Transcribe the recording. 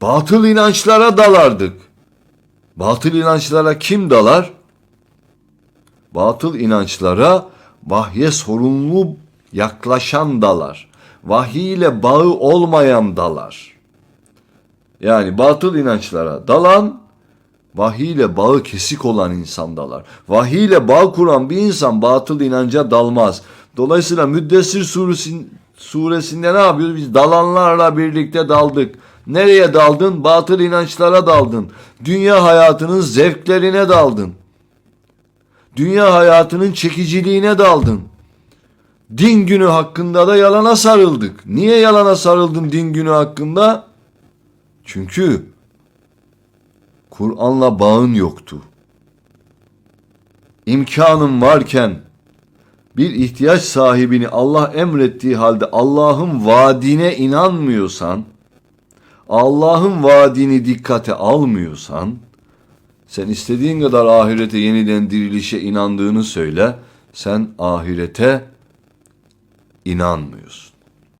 batıl inançlara dalardık. Batıl inançlara kim dalar? Batıl inançlara vahye sorumlu yaklaşan dalar. Vahiy ile bağı olmayan dalar. Yani batıl inançlara dalan, vahiy ile bağı kesik olan insan dalar. Vahiy ile bağ kuran bir insan batıl inanca dalmaz. Dolayısıyla Müddessir suresin, suresinde ne yapıyoruz? Biz dalanlarla birlikte daldık. Nereye daldın? Batıl inançlara daldın. Dünya hayatının zevklerine daldın. Dünya hayatının çekiciliğine daldın. Din günü hakkında da yalana sarıldık. Niye yalana sarıldın din günü hakkında? Çünkü Kur'an'la bağın yoktu. İmkanın varken bir ihtiyaç sahibini Allah emrettiği halde Allah'ın vaadine inanmıyorsan, Allah'ın vaadini dikkate almıyorsan, sen istediğin kadar ahirete yeniden dirilişe inandığını söyle, sen ahirete inanmıyorsun.